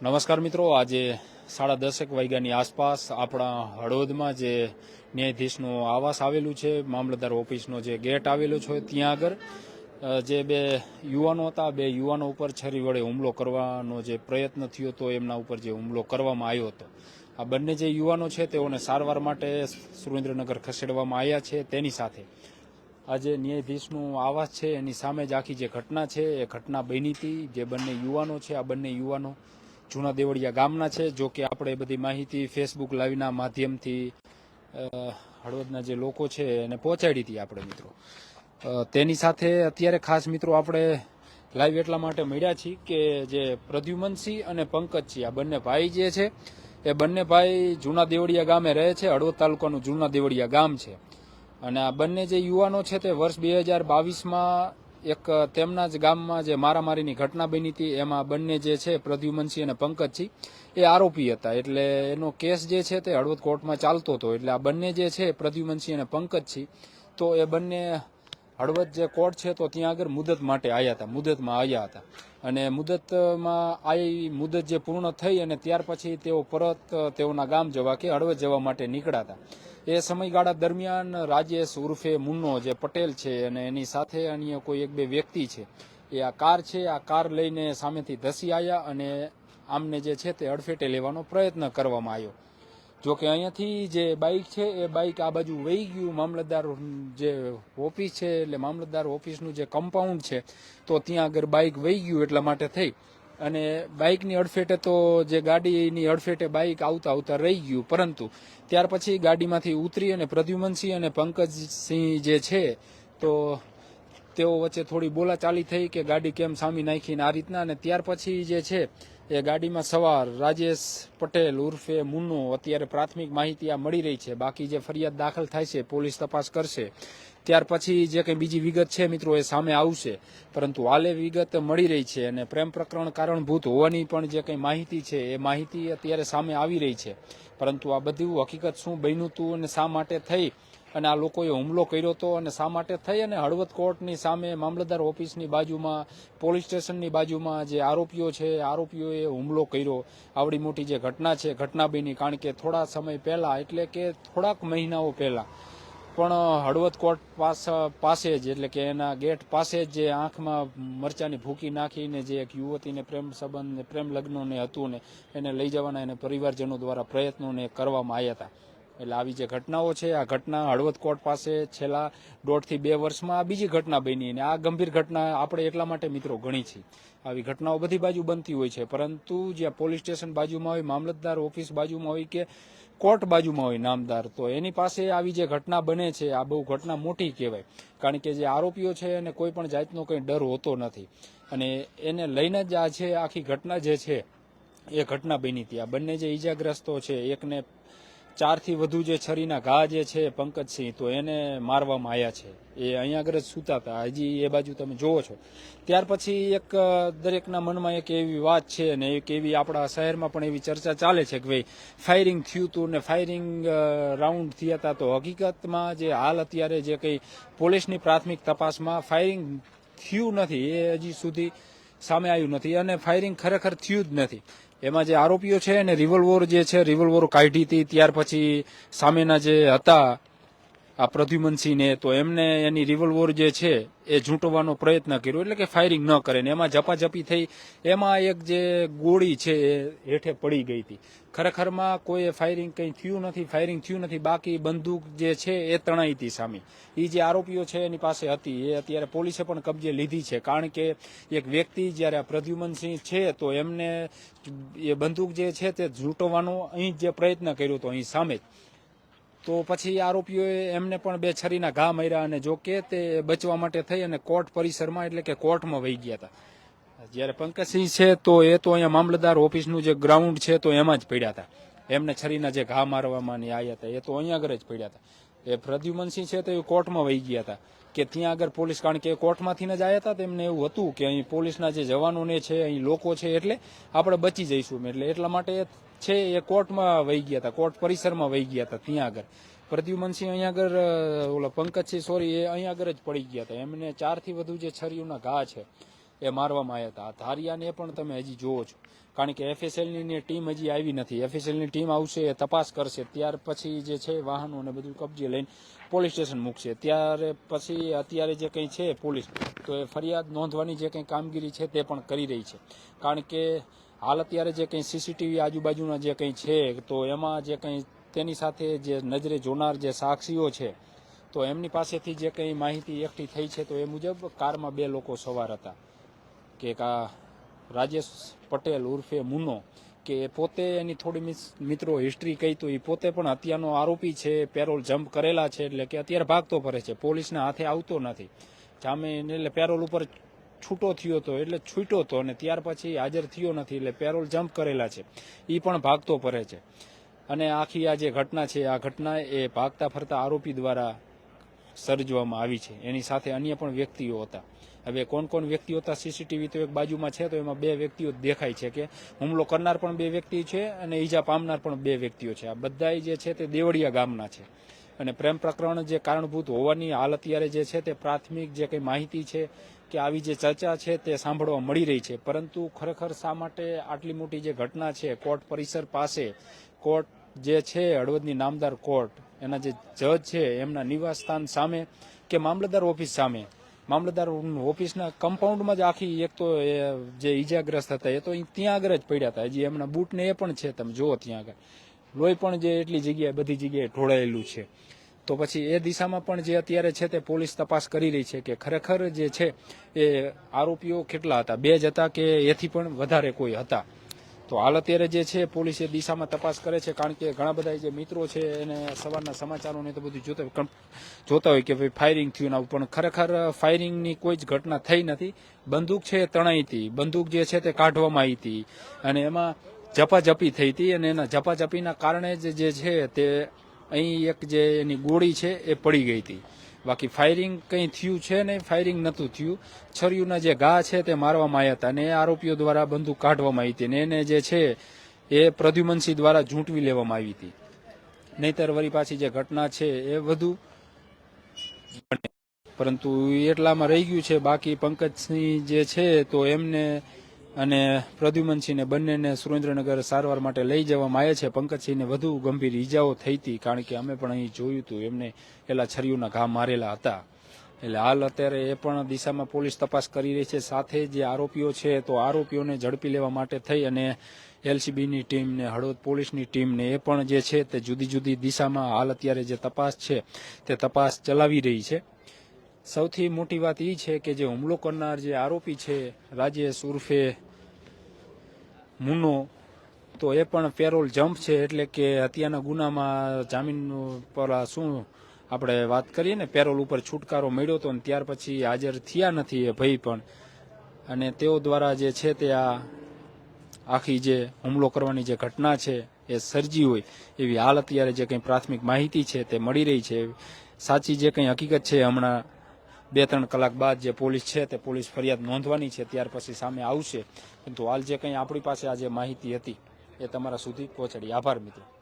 નમસ્કાર મિત્રો. આજે સાડા દસેક વાગ્યાની આસપાસ આપણા હળવદમાં જે ન્યાયાધીશનું આવાસ આવેલું છે, મામલતદાર ઓફિસનો જે ગેટ આવેલો છે, ત્યાં આગળ જે બે યુવાનો હતા, બે યુવાનો ઉપર છરી વડે હુમલો કરવાનો જે પ્રયત્ન થયો હતો, એમના ઉપર જે હુમલો કરવામાં આવ્યો હતો. આ બંને જે યુવાનો છે, તેઓને સારવાર માટે સુરેન્દ્રનગર ખસેડવામાં આવ્યા છે. તેની સાથે આજે ન્યાયાધીશનું આવાસ છે, એની સામે જ આખી જે ઘટના છે, એ ઘટના બની હતી. જે બંને યુવાનો છે, આ બંને યુવાનો જૂના દેવળિયા ગામના છે, જો કે આપણે બધી માહિતી ફેસબુક લાઈવના માધ્યમથી હળવદના જે લોકો છે એને પહોંચાડી હતી આપણે મિત્રો. તેની સાથે અત્યારે ખાસ મિત્રો આપણે લાઈવ એટલા માટે મળ્યા છીએ કે જે પ્રદ્યુમનસિંહ અને પંકજસિંહ, આ બંને ભાઈ જે છે, એ બંને ભાઈ જૂના દેવળિયા ગામે રહે છે, હળવદ તાલુકાનું જૂના દેવળિયા ગામ છે. અને આ બંને જે યુવાનો છે તે વર્ષ બે હજાર બાવીસમાં એક તેમના જ ગામમાં જે મારામારીની ઘટના બની હતી, એમાં બંને જે છે, પ્રદ્યુમનસિંહ અને પંકજસિંહ, એ આરોપી હતા. એટલે એનો કેસ જે છે તે હળવદ કોર્ટમાં ચાલતો હતો. એટલે આ બંને જે છે, પ્રદ્યુમનસિંહ અને પંકજસિંહ, તો એ બંને હળવદ જે કોર્ટ છે, તો ત્યાં આગળ મુદત માટે આવ્યા હતા. મુદતમાં આવ્યા હતા. અને મુદતમાં આવી મુદત જે પૂર્ણ થઈ અને ત્યાર પછી તેઓ પરત તેઓના ગામ જવા કે હળવદ જવા માટે નીકળ્યા હતા. એ સમયગાળા દરમિયાન રાજેશ ઉર્ફે મુન્નો જે પટેલ છે અને એની સાથે અન્ય કોઈ એક બે વ્યક્તિ છે, એ આ કાર છે, આ કાર લઈને સામેથી ધસી આવ્યા અને આમને જે છે તે અડફેટે લેવાનો પ્રયત્ન કરવામાં આવ્યો. જો કે અહીંયાથી જે બાઇક છે, એ બાઇક આ બાજુ વહી ગયું. મામલતદાર જે ઓફિસ છે, એટલે મામલતદાર ઓફિસનું જે કમ્પાઉન્ડ છે, તો ત્યાં આગળ બાઇક વહી ગયું એટલા માટે થઈ. અને બાઇકની અડફેટે તો જે ગાડીની અડફેટે બાઇક આવતા આવતા રહી ગયું. પરંતુ ત્યાર પછી ગાડીમાંથી ઉતરી અને પ્રદ્યુમનસિંહ અને પંકજસિંહ જે છે, તો તેઓ વચ્ચે થોડી બોલાચાલી થઈ કે ગાડી કેમ સામી નાખીને આ રીતના અને ત્યાર પછી જે છે એ ગાડીમાં સવાર રાજેશ પટેલ ઉર્ફે મુન્નો. અત્યારે પ્રાથમિક માહિતી આ મળી રહી છે. બાકી જે ફરિયાદ દાખલ થાય છે, પોલીસ તપાસ કરશે. ત્યાર પછી જે કંઈ બીજી વિગત છે, મિત્રો, એ સામે આવશે. પરંતુ હાલે વિગત મળી રહી છે અને પ્રેમ પ્રકરણ કારણભૂત હોવાની પણ જે કંઈ માહિતી છે, એ માહિતી અત્યારે સામે આવી રહી છે. પરંતુ આ બધું હકીકત શું બન્યું હતું અને શા માટે થઈ અને આ લોકોએ હુમલો કર્યો હતો અને શા માટે થઈ? અને હળવદ કોર્ટની સામે મામલતદાર ઓફિસની બાજુમાં, પોલીસ સ્ટેશનની બાજુમાં જે આરોપીઓ છે આરોપીઓએ હુમલો કર્યો. આવડી મોટી જે ઘટના છે, ઘટના બની, કારણ કે થોડા સમય પહેલાં, એટલે કે થોડાક મહિનાઓ પહેલાં, પણ હળવદ કોર્ટ પાસ, પાસે જ, એટલે કે એના ગેટ પાસે જ જે આંખમાં મરચાની ભૂકી નાખીને જે એક યુવતીને પ્રેમ સંબંધ, પ્રેમ લગ્નને હતું ને, એને લઈ જવાના એને પરિવારજનો દ્વારા પ્રયત્નોને કરવામાં આવ્યા હતા. એટલે આવી જે ઘટનાઓ છે, આ ઘટના હળવદ કોર્ટ પાસે છેલ્લા દોઢથી બે વર્ષમાં બીજી ઘટના બની અને આ ગંભીર ઘટના આપણે એટલા માટે મિત્રો ગણી છે. આવી ઘટનાઓ બધી બાજુ બનતી હોય છે, પરંતુ જ્યાં પોલીસ સ્ટેશન બાજુમાં હોય, મામલતદાર ઓફિસ બાજુમાં હોય કે કોર્ટ બાજુમાં હોય નામદાર, તો એની પાસે આવી જે ઘટના બને છે, આ બહુ ઘટના મોટી કહેવાય. કારણ કે જે આરોપીઓ છે એને કોઈ પણ જાતનો કંઈ ડર હોતો નથી. અને એને લઈને જ આ છે આખી ઘટના જે છે, એ ઘટના બની હતી. આ બંને જે ઈજાગ્રસ્તો છે, એકને ચારથી વધુ જે છરીના ઘા જે છે, પંકજસિંહ, તો એને મારવામાં આવ્યા છે. એ અહીંયા આગળ સૂતા હતા. હજી, એ બાજુ તમે જોવો છો. ત્યાર પછી એક દરેકના મનમાં એક એવી વાત છે ને એક એવી આપણા શહેરમાં પણ એવી ચર્ચા ચાલે છે કે ભાઈ, ફાયરિંગ થયું હતું ને ફાયરિંગ રાઉન્ડ થયા હતા તો હકીકતમાં જે હાલ અત્યારે જે કંઈ પોલીસની પ્રાથમિક તપાસમાં ફાયરિંગ થયું નથી, એ હજી સુધી સામે આવ્યું નથી અને ફાયરિંગ ખરેખર થયું જ નથી. એમાં જે આરોપીઓ છે એને રિવોલ્વર જે છે રિવોલ્વર કાઢી હતી ત્યાર પછી સામેના જે હતા આ પ્રદ્યુમનસિંહને, તો એમને એની રિવોલ્વર જે છે, એ ઝૂંટવાનો પ્રયત્ન કર્યો, એટલે કે ફાયરિંગ ન કરે ને એમાં ઝપાઝપી થઈ. એમાં એક જે ગોળી છે, એ હેઠે પડી ગઈ હતી. ખરેખરમાં કોઈ ફાયરિંગ કંઈ થયું નથી ફાયરિંગ થયું નથી. બાકી બંદૂક જે છે, એ તણાઈ હતી સામે. એ જે આરોપીઓ છે, એની પાસે હતી. એ અત્યારે પોલીસે પણ કબજે લીધી છે. કારણ કે એક વ્યક્તિ જ્યારે આ પ્રદ્યુમનસિંહ છે, તો એમને એ બંદૂક જે છે, તે ઝૂંટવાનો અહીં જે પ્રયત્ન કર્યો હતો, અહીં સામે જ. તો પછી આરોપીઓએ એમને પણ બે છરીના ઘા માર્યા અને જો કે તે બચવા માટે થઈ અને કોર્ટ પરિસરમાં એટલે કે કોર્ટમાં વહી ગયા હતા. જ્યારે પંકજસિંહ છે તો એ તો અહીંયા મામલતદાર ઓફિસનું જે ગ્રાઉન્ડ છે તો એમાં જ પડ્યા હતા. એમને છરીના જે ઘા મારવામાં આવ્યા હતા, એ તો અહીંયા આગળ જ પડ્યા હતા. એ પ્રદ્યુમનસિંહ છે તો એ કોર્ટમાં વહી ગયા હતા. કે ત્યાં આગળ પોલીસ, કારણ કે કોર્ટમાંથી જ આવ્યા હતા, તેમને એવું હતું કે અહીં પોલીસના જે જવાનોને છે, અહીં લોકો છે એટલે આપણે બચી જઈશું. એટલે એટલા માટે છે એ કોર્ટમાં વહી ગયા હતા, કોર્ટ પરિસરમાં વહી ગયા હતા, ત્યાં આગળ. પ્રદ્યુમનસિંહ અહીંયા આગળ ઓલા પંકજસિંહ સોરી, એ અહીંયા આગળ જ પડી ગયા હતા. એમને ચારથી વધુ જે છરીઓના ઘા છે, એ મારવામાં આવ્યા હતા. ધારિયાને પણ તમે હજી જુઓ છો. કારણ કે એફએસએલની ટીમ હજી આવી નથી. એફએસએલની ટીમ આવશે, એ તપાસ કરશે. ત્યાર પછી જે છે, વાહનો ને બધું કબજે લઈને પોલીસ સ્ટેશન મૂકશે. ત્યારે પછી અત્યારે જે કંઈ છે પોલીસ, તો એ ફરિયાદ નોંધવાની જે કંઈ કામગીરી છે તે પણ કરી રહી છે. કારણ કે હાલ અત્યારે જે કંઈ સીસીટીવી આજુબાજુના જે કંઈ છે, તો એમાં જે કંઈ તેની સાથે જે નજરે જોનાર જે સાક્ષીઓ છે, તો એમની પાસેથી જે કંઈ માહિતી એકઠી થઈ છે, તો એ મુજબ કારમાં બે લોકો સવાર હતા. કે કા રાજેશ પટેલ ઉર્ફે મુનો, કે પોતે એની થોડી મિત્રો હિસ્ટ્રી કહી તો એ પોતે પણ હત્યાનો આરોપી છે, પેરોલ જમ્પ કરેલા છે, એટલે કે અત્યારે ભાગતો ફરે છે. પોલીસના હાથે આવતો નથી. જામીન એટલે પેરોલ ઉપર છૂટો થયો હતો એટલે છૂટ્યો હતો અને ત્યાર પછી હાજર થયો નથી, એટલે પેરોલ જમ્પ કરેલા છે. એ પણ ભાગતો ફરે છે. અને આખી આ જે ઘટના છે, આ ઘટના એ ભાગતા ફરતા આરોપી દ્વારા સર્જવામાં આવી છે. એની સાથે અન્ય પણ વ્યક્તિઓ હતા. હવે કોણ કોણ વ્યક્તિઓ હતા? સીસીટીવી તો એક બાજુમાં છે, તો એમાં બે વ્યક્તિઓ દેખાય છે કે હુમલો કરનાર પણ બે વ્યક્તિ છે અને ઈજા પામનાર પણ બે વ્યક્તિઓ છે. આ બધા જે છે તે દેવળિયા ગામના છે. અને પ્રેમ પ્રકરણ જે કારણભૂત હોવાની હાલ અત્યારે જે છે તે પ્રાથમિક જે કંઈ માહિતી છે કે આવી જે ચર્ચા છે તે સાંભળવા મળી રહી છે. પરંતુ ખરેખર શા માટે આટલી મોટી જે ઘટના છે, કોર્ટ પરિસર પાસે, કોર્ટ જે છે, હળવદની નામદાર કોર્ટ, એના જે જજ છે, એમના નિવાસ સ્થાન સામે કે મામલતદાર ઓફિસ સામે? મામલતદાર ઓફિસના કમ્પાઉન્ડમાં જ આખી એક તો એ જે ઈજાગ્રસ્ત હતા, એ તો ત્યાં આગળ જ પડ્યા હતા. હજી એમના બૂટને એ પણ છે, તમે જુઓ ત્યાં આગળ. લોહી પણ જે એટલી જગ્યાએ બધી જગ્યાએ ઢોળાયેલું છે. તો પછી એ દિશામાં પણ જે અત્યારે છે તે પોલીસ તપાસ કરી રહી છે કે ખરેખર જે છે એ આરોપીઓ કેટલા હતા? બે જ હતા કે એથી પણ વધારે કોઈ હતા? તો હાલ અત્યારે જે છે પોલીસ એ દિશામાં તપાસ કરે છે, કારણ કે ઘણા બધા જે મિત્રો છે એને સવારના સમાચારોને તો બધું જોતા હોય. જોતા હોય કે ભાઈ ફાયરિંગ થયું ને પણ ખરેખર ફાયરિંગની કોઈ જ ઘટના થઈ નથી. બંદૂક છે એ તણાઈ હતી. બંદૂક જે છે તે કાઢવામાં આવી હતી. અને એમાં ઝપાઝપી થઈ હતી અને એના ઝપાઝપીના કારણે જ જે છે તે અહીં એક જે એની ગોળી છે એ પડી ગઈ હતી. બાકી ફાયરિંગ કંઈ થયું છે નહીં ફાયરિંગ નહોતું થયું. છરીયુના જે ઘા છે તે મારવામાં આવ્યા હતા અને એ આરોપીઓ દ્વારા બંદૂક કાઢવામાં આવી હતી અને એને જે છે એ પ્રદ્યુમનસિંહ દ્વારા ઝૂંટવી લેવામાં આવી હતી. નહીતર વળી પાછી જે ઘટના છે એ વધુ પરંતુ એટલામાં રહી ગયું છે બાકી પંકજસિંહ જે છે તો એમને અને પ્રદ્યુમનસિંહને બંનેને સુરેન્દ્રનગર સારવાર માટે લઈ જવામાં આવ્યા છે. પંકજસિંહને વધુ ગંભીર ઈજાઓ થઈ હતી કારણ કે અમે પણ અહીં જોયું હતું, એમને પેલા છરીઓના ઘા મારેલા હતા. એટલે હાલ અત્યારે એ પણ દિશામાં પોલીસ તપાસ કરી રહી છે. સાથે જે આરોપીઓ છે, તો આરોપીઓને ઝડપી લેવા માટે થઈ અને એલસીબીની ટીમને, હળવદ પોલીસની ટીમને એ પણ જે છે તે જુદી જુદી દિશામાં હાલ અત્યારે જે તપાસ છે, તે તપાસ ચલાવી રહી છે. સૌથી મોટી વાત એ છે કે જે હુમલો કરનાર જે આરોપી છે, રાજેશ ઉર્ફે મુનો તો એ પણ પેરોલ જમ્પ છે એટલે કે હત્યાના ગુનામાં જામીન પર શું આપણે વાત કરીએ ને, પેરોલ ઉપર છુટકારો મળ્યો હતો ને ત્યાર પછી હાજર થયા નથી એ ભાઈ પણ. અને તેઓ દ્વારા જે છે તે આ આખી જે હુમલો કરવાની જે ઘટના છે એ સર્જી હોય એવી હાલ અત્યારે જે કંઈ પ્રાથમિક માહિતી છે તે મળી રહી છે. સાચી જે કંઈ હકીકત છે હમણાં બે ત્રણ કલાક બાદ જે પોલીસ છે તે પોલીસ ફરિયાદ નોંધવાની છે, ત્યાર પછી સામે આવશે. પરંતુ હાલ જે કંઈ આપણી પાસે આજે માહિતી હતી, એ તમારા સુધી પહોંચાડી. આભાર, મિત્રો.